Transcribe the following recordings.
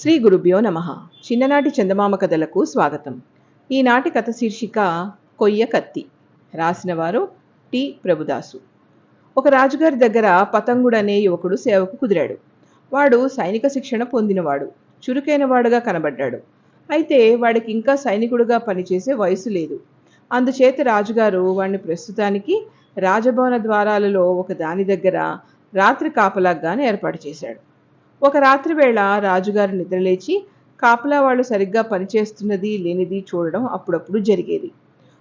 శ్రీ గురుభ్యో నమ. చిన్ననాటి చందమామ కథలకు స్వాగతం. ఈనాటి కథ శీర్షిక కొయ్య కత్తి. రాసినవారు టి. ప్రభుదాసు. ఒక రాజుగారి దగ్గర పతంగుడు అనే యువకుడు సేవకు కుదిరాడు. వాడు సైనిక శిక్షణ పొందినవాడు. చురుకైన వాడుగా కనబడ్డాడు. అయితే వాడికి ఇంకా సైనికుడుగా పనిచేసే వయసు లేదు. అందుచేత రాజుగారు వాడిని ప్రస్తుతానికి రాజభవన ద్వారాలలో ఒక దాని దగ్గర రాత్రి కాపలాగానే ఏర్పాటు చేశాడు. ఒక రాత్రి వేళ రాజుగారు నిద్రలేచి కాపలా వాళ్ళు సరిగ్గా పనిచేస్తున్నది లేనిది చూడడం అప్పుడప్పుడు జరిగేది.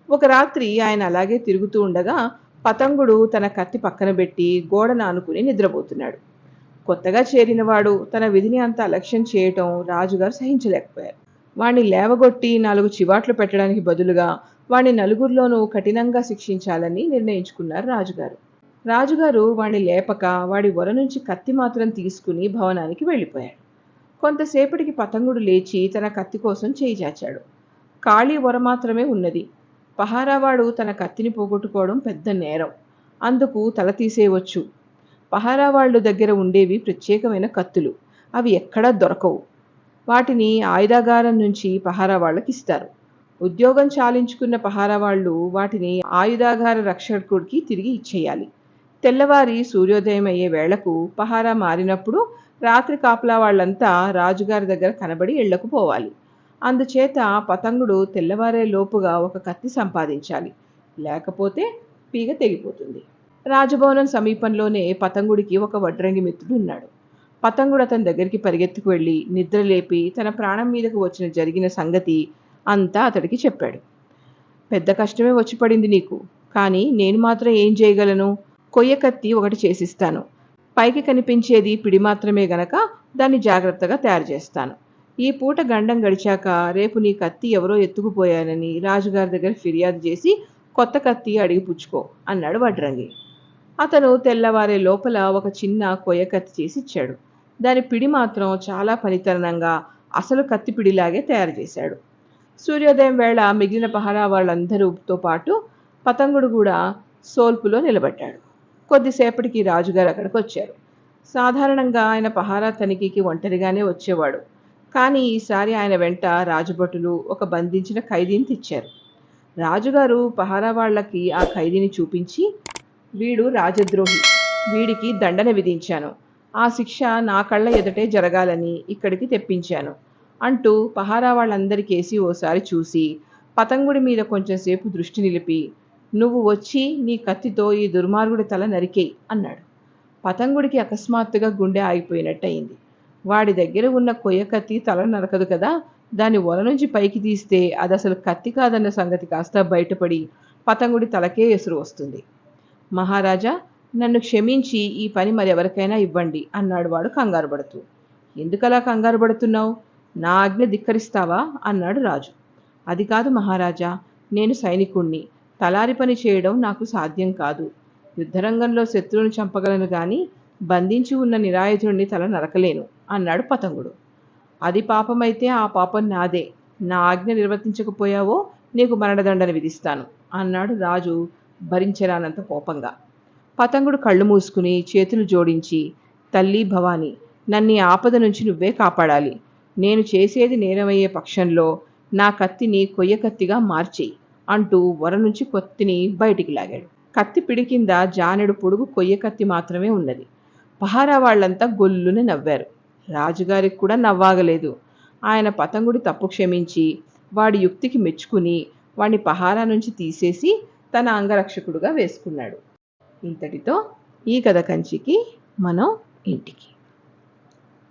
ఒక రాత్రి ఆయన అలాగే తిరుగుతూ ఉండగా పతంగుడు తన కత్తి పక్కన పెట్టి గోడను ఆనుకుని నిద్రపోతున్నాడు. కొత్తగా చేరినవాడు తన విధిని అంత అలక్ష్యం చేయటం రాజుగారు సహించలేకపోయారు. వాణ్ణి లేవగొట్టి నాలుగు చివాట్లు పెట్టడానికి బదులుగా వాణ్ణి నలుగురిలోనూ కఠినంగా శిక్షించాలని నిర్ణయించుకున్నారు రాజుగారు. రాజుగారు వాణ్ణి లేపక వాడి వర నుంచి కత్తి మాత్రం తీసుకుని భవనానికి వెళ్ళిపోయాడు. కొంతసేపటికి పతంగుడు లేచి తన కత్తి కోసం చేయి చాచాడు. ఖాళీ వర మాత్రమే ఉన్నది. పహారావాడు తన కత్తిని పోగొట్టుకోవడం పెద్ద నేరం. అందుకు తల తీసేయవచ్చు. పహారావాళ్ళు దగ్గర ఉండేవి ప్రత్యేకమైన కత్తులు. అవి ఎక్కడా దొరకవు. వాటిని ఆయుధాగారం నుంచి పహారా వాళ్ళకి ఇస్తారు ఉద్యోగం చాలించుకున్న పహారా వాళ్ళు వాటిని ఆయుధాగార రక్షకుడికి తిరిగి ఇచ్చేయాలి. తెల్లవారి సూర్యోదయం అయ్యే వేళకు పహారా మారినప్పుడు రాత్రి కాపలా వాళ్ళంతా రాజుగారి దగ్గర కనబడి ఇళ్ళకు పోవాలి. అందుచేత పతంగుడు తెల్లవారే లోపుగా ఒక కత్తి సంపాదించాలి. లేకపోతే పీగ తెగిపోతుంది. రాజభవనం సమీపంలోనే పతంగుడికి ఒక వడ్రంగి మిత్రుడు ఉన్నాడు. పతంగుడు అతని దగ్గరికి పరిగెత్తుకు వెళ్ళి నిద్రలేపి తన ప్రాణం మీదకు వచ్చిన జరిగిన సంగతి అంతా అతడికి చెప్పాడు. పెద్ద కష్టమే వచ్చి పడింది నీకు. కానీ నేను మాత్రం ఏం చేయగలను? కొయ్య కత్తి ఒకటి చేసిస్తాను. పైకి కనిపించేది పిడి మాత్రమే గనక దాన్ని జాగ్రత్తగా తయారు చేస్తాను. ఈ పూట గండం గడిచాక రేపు నీ కత్తి ఎవరో ఎత్తుకుపోయానని రాజుగారి దగ్గర ఫిర్యాదు చేసి కొత్త కత్తి అడిగి పుచ్చుకో అన్నాడు వడ్రంగి. అతను తెల్లవారే లోపల ఒక చిన్న కొయ్య కత్తి చేసి ఇచ్చాడు. దాని పిడి మాత్రం చాలా పనితరణంగా అసలు కత్తి పిడిలాగే తయారు చేశాడు. సూర్యోదయం వేళ మిగిలిన పహారా వాళ్ళందరూతో పాటు పతంగుడు కూడా సోల్పులో నిలబడ్డాడు. కొద్దిసేపటికి రాజుగారు అక్కడికి వచ్చారు సాధారణంగా ఆయన పహారా తనిఖీకి ఒంటరిగానే వచ్చేవాడు. కానీ ఈసారి ఆయన వెంట రాజభటులు ఒక బంధించిన ఖైదీని తెచ్చారు. రాజుగారు పహారా వాళ్ళకి ఆ ఖైదీని చూపించి వీడు రాజద్రోహి. వీడికి దండన విధించాను. ఆ శిక్ష నా కళ్ళ ఎదుటే జరగాలని ఇక్కడికి తెప్పించాను అంటూ పహారా వాళ్ళందరికేసి ఓసారి చూసి పతంగుడి మీద కొంచెంసేపు దృష్టి నిలిపి నువ్వు వచ్చి నీ కత్తితో ఈ దుర్మార్గుడి తల నరికేయి అన్నాడు. పతంగుడికి అకస్మాత్తుగా గుండె ఆగిపోయినట్టయింది. వాడి దగ్గర ఉన్న కొయ్య కత్తి తల నరకదు కదా దాని ఒల నుంచి పైకి తీస్తే అది అసలు కత్తి కాదన్న సంగతి కాస్త బయటపడి పతంగుడి తలకే ఎసురు వస్తుంది. మహారాజా నన్ను క్షమించి ఈ పని మరి ఎవరికైనా ఇవ్వండి అన్నాడు వాడు కంగారు పడుతూ ఎందుకలా కంగారు పడుతున్నావు నా ఆజ్ఞ ధిక్కరిస్తావా? అన్నాడు రాజు. అది కాదు మహారాజా నేను సైనికుణ్ణి. తలారి పని చేయడం నాకు సాధ్యం కాదు. యుద్ధరంగంలో శత్రువును చంపగలను కానీ బంధించి ఉన్న నిరాయుధుడిని తల నరకలేను అన్నాడు పతంగుడు. అది పాపమైతే ఆ పాపం నాదే. నా ఆజ్ఞ నిర్వర్తించకపోయావో నీకు మరణదండన విధిస్తాను అన్నాడు రాజు భరించరానంత కోపంగా. పతంగుడు కళ్ళు మూసుకుని చేతులు జోడించి తల్లి భవాని నన్ను ఆపద నుంచి నువ్వే కాపాడాలి. నేను చేసేది నేరమయ్యే పక్షంలో నా కత్తిని కొయ్య కత్తిగా మార్చేయి. అంటూ వర నుంచి కొత్తిని బయటికి లాగాడు. కత్తి పిడి కింద జానెడు పొడుగు కొయ్య కత్తి మాత్రమే ఉన్నది. పహారా వాళ్ళంతా గొల్లున నవ్వారు. రాజుగారికి కూడా నవ్వాగలేదు. ఆయన పతంగుడి తప్పు క్షమించి వాడి యుక్తికి మెచ్చుకుని వాడిని పహారా నుంచి తీసేసి తన అంగరక్షకుడుగా వేసుకున్నాడు. ఇంతటితో ఈ కథ కంచికి మనం ఇంటికి.